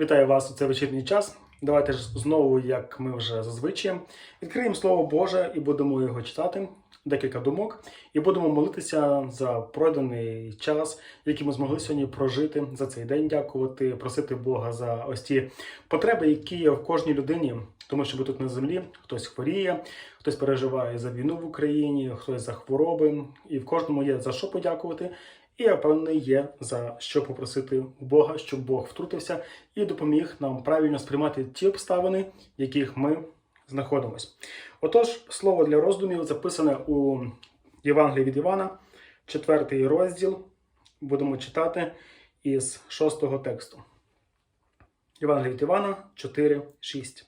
Вітаю вас у цей вечірній час. Давайте ж знову, як ми вже зазвичай, відкриємо Слово Боже і будемо його читати, декілька думок, і будемо молитися за пройдений час, який ми змогли сьогодні прожити за цей день. Дякувати, просити Бога за ось ті потреби, які є в кожній людині, тому що ми тут на землі хтось хворіє, хтось переживає за війну в Україні, хтось за хвороби, і в кожному є за що подякувати. І я впевнений є за що попросити у Бога, щоб Бог втрутився і допоміг нам правильно сприймати ті обставини, в яких ми знаходимось. Отож, слово для роздумів записане у Євангелії від Івана, четвертий розділ. Будемо читати із шостого тексту. Євангелія від Івана 4, 6.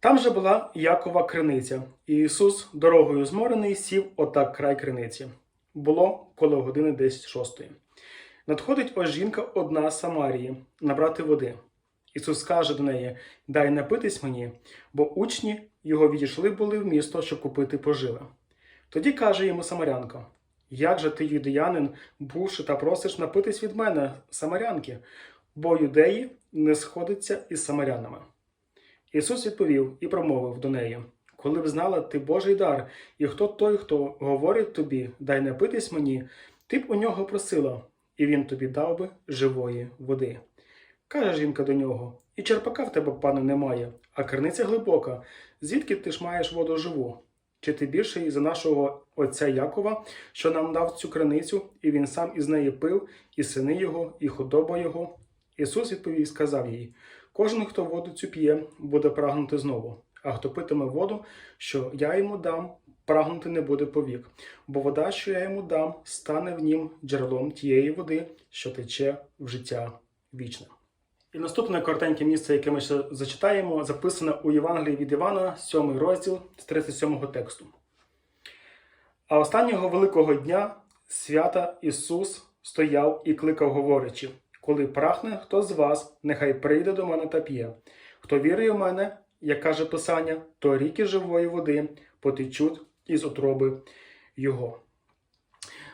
Там же була Якова криниця, і Ісус, дорогою зморений, сів отак край криниці. Було коло години десь шостої. Надходить ось жінка одна з Самарії набрати води. Ісус каже до неї: Дай напитись мені, бо учні його відійшли були в місто, щоб купити поживе. Тоді каже йому Самарянка: Як же ти, юдеянин, бувши та просиш напитись від мене, самарянки, бо юдеї не сходяться із самарянами. Ісус відповів і промовив до неї: Коли б знала ти Божий дар, і хто той, хто говорить тобі, дай напитись мені, ти б у нього просила, і він тобі дав би живої води. Каже жінка до нього: І черпака в тебе, пане, немає, а криниця глибока. Звідки ти ж маєш воду живу? Чи ти більший за нашого отця Якова, що нам дав цю криницю, і він сам із неї пив, і сини його, і худоба його? Ісус відповів і сказав їй: Кожен, хто воду цю п'є, буде прагнути знову, а хто питиме воду, що я йому дам, прагнути не буде повік, бо вода, що я йому дам, стане в нім джерелом тієї води, що тече в життя вічне. І наступне коротеньке місце, яке ми ще зачитаємо, записане у Євангелії від Івана, 7 розділ з 37 тексту. А останнього великого дня свята Ісус стояв і кликав, говорячи: Коли прагне хто з вас, нехай прийде до мене та п'є. Хто вірує в мене, як каже Писання, то ріки живої води потечуть із утроби Його.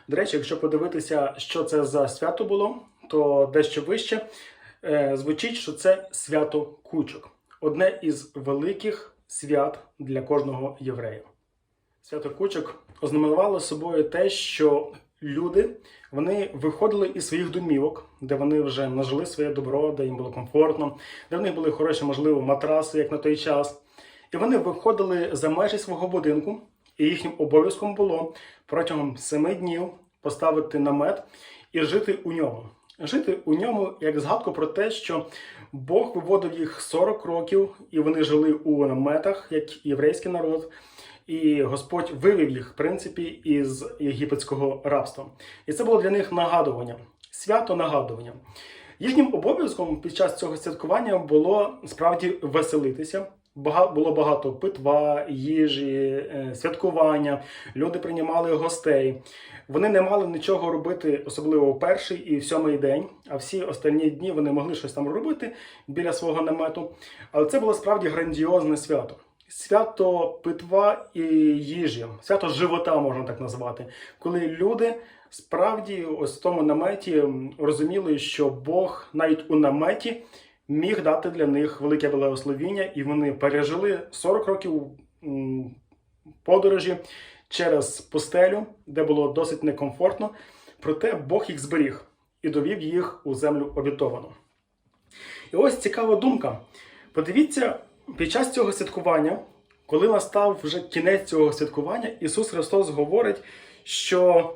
До речі, якщо подивитися, що це за свято було, то дещо вище е, звучить, що це свято кучок одне із великих свят для кожного єврея. Свято кучок ознаменувало собою те, що люди вони виходили із своїх домівок, де вони вже нажили своє добро, де їм було комфортно, де в них були хороші, можливо, матраси, як на той час. І вони виходили за межі свого будинку, і їхнім обов'язком було протягом семи днів поставити намет і жити у ньому. Жити у ньому як згадку про те, що Бог виводив їх 40 років, і вони жили у наметах, як єврейський народ. І Господь вивів їх, в принципі, із єгипетського рабства. І це було для них нагадування, свято нагадування. Їхнім обов'язком під час цього святкування було справді веселитися. Було багато питва, їжі, е, святкування. Люди приймали гостей. Вони не мали нічого робити, особливо у перший і в сьомий день. А всі останні дні вони могли щось там робити біля свого намету. Але це було справді грандіозне свято. Свято питва і їжі, свято живота можна так назвати, коли люди справді ось в тому наметі розуміли, що Бог навіть у наметі міг дати для них велике благословіння, і вони пережили 40 років подорожі через пустелю, де було досить некомфортно. Проте Бог їх зберіг і довів їх у землю обітовану. І ось цікава думка. Подивіться, під час цього святкування, коли настав вже кінець цього святкування, Ісус Христос говорить, що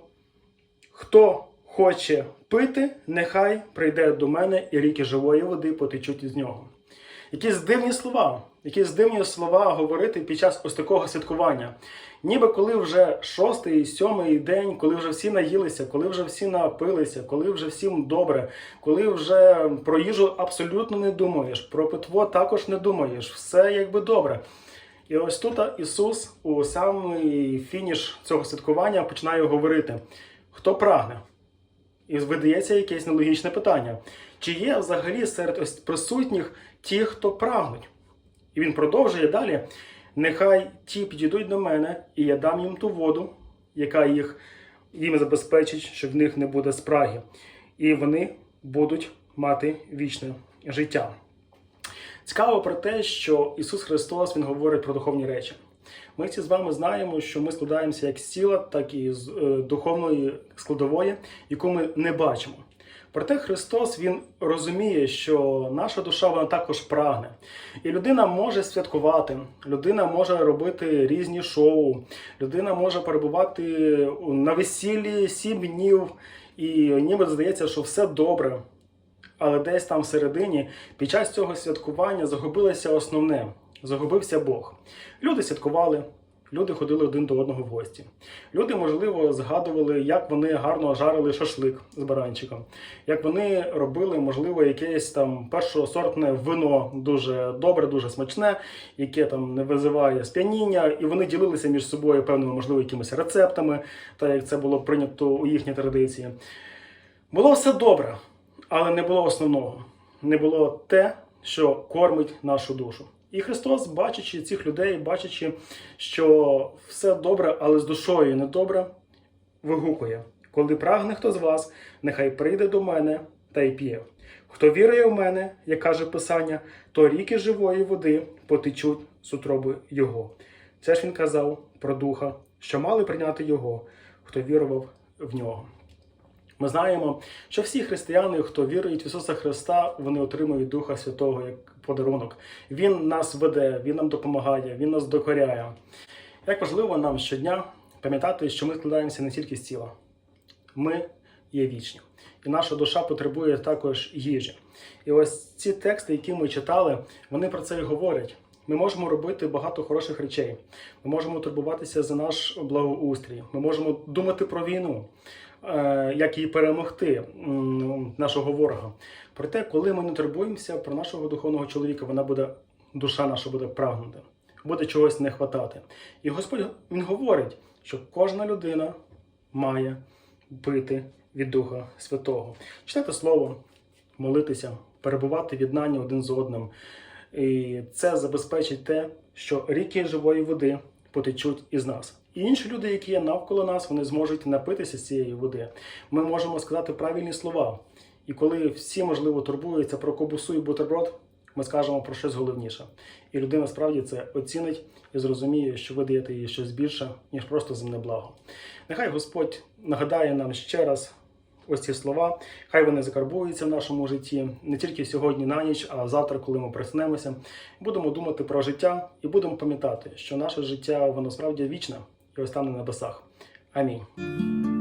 хто хоче пити, нехай прийде до мене і ріки живої води потечуть із нього. Якісь дивні слова, якісь дивні слова говорити під час ось такого святкування. Ніби коли вже шостий, сьомий день, коли вже всі наїлися, коли вже всі напилися, коли вже всім добре, коли вже про їжу абсолютно не думаєш, про питво також не думаєш, все якби добре. І ось тут Ісус у самий фініш цього святкування починає говорити: хто прагне? І видається якесь нелогічне питання: чи є взагалі серед ось присутніх ті, хто прагнуть? І він продовжує далі: нехай ті підійдуть до мене, і я дам їм ту воду, яка їх їм забезпечить, що в них не буде спраги, і вони будуть мати вічне життя. Цікаво про те, що Ісус Христос Він говорить про духовні речі. Ми всі з вами знаємо, що ми складаємося як з тіла, так і з е, духовної складової, яку ми не бачимо. Проте Христос Він розуміє, що наша душа вона також прагне. І людина може святкувати, людина може робити різні шоу, людина може перебувати на весіллі сім днів, і ніби здається, що все добре. Але десь там всередині, під час цього святкування загубилося основне загубився Бог. Люди святкували, люди ходили один до одного в гості. Люди, можливо, згадували, як вони гарно жарили шашлик з баранчиком, як вони робили, можливо, якесь там першосортне вино дуже добре, дуже смачне, яке там не визиває сп'яніння, і вони ділилися між собою певними, можливо, якимись рецептами, так як це було прийнято у їхній традиції. Було все добре, але не було основного. Не було те, що кормить нашу душу. І Христос, бачачи цих людей, бачачи, що все добре, але з душою не добре, вигукує: коли прагне хто з вас, нехай прийде до мене та й п'є. Хто вірує в мене, як каже Писання, то ріки живої води потечуть з утроби Його. Це ж він казав про духа, що мали прийняти Його, хто вірував в нього. Ми знаємо, що всі християни, хто вірують в Ісуса Христа, вони отримують Духа Святого як подарунок. Він нас веде, Він нам допомагає, Він нас докоряє. Як важливо нам щодня пам'ятати, що ми складаємося не тільки з тіла, ми є вічні. І наша душа потребує також їжі. І ось ці тексти, які ми читали, вони про це і говорять. Ми можемо робити багато хороших речей. Ми можемо турбуватися за наш благоустрій. Ми можемо думати про війну, як її перемогти, нашого ворога. Проте, коли ми не турбуємося про нашого духовного чоловіка, вона буде, душа наша буде прагнути, буде чогось не хватати. І Господь він говорить, що кожна людина має пити від Духа Святого, читати Слово, молитися, перебувати в єднанні один з одним. І це забезпечить те, що ріки живої води потечуть із нас. І інші люди, які є навколо нас, вони зможуть напитися з цієї води. Ми можемо сказати правильні слова. І коли всі, можливо, турбуються про кобусу і бутерброд, ми скажемо про щось головніше. І людина справді це оцінить і зрозуміє, що ви даєте їй щось більше, ніж просто земне благо. Нехай Господь нагадає нам ще раз ось ці слова. Хай вони закарбуються в нашому житті не тільки сьогодні на ніч, а завтра, коли ми проснемося. Будемо думати про життя і будемо пам'ятати, що наше життя воно справді вічне і остане на небесах. Амінь.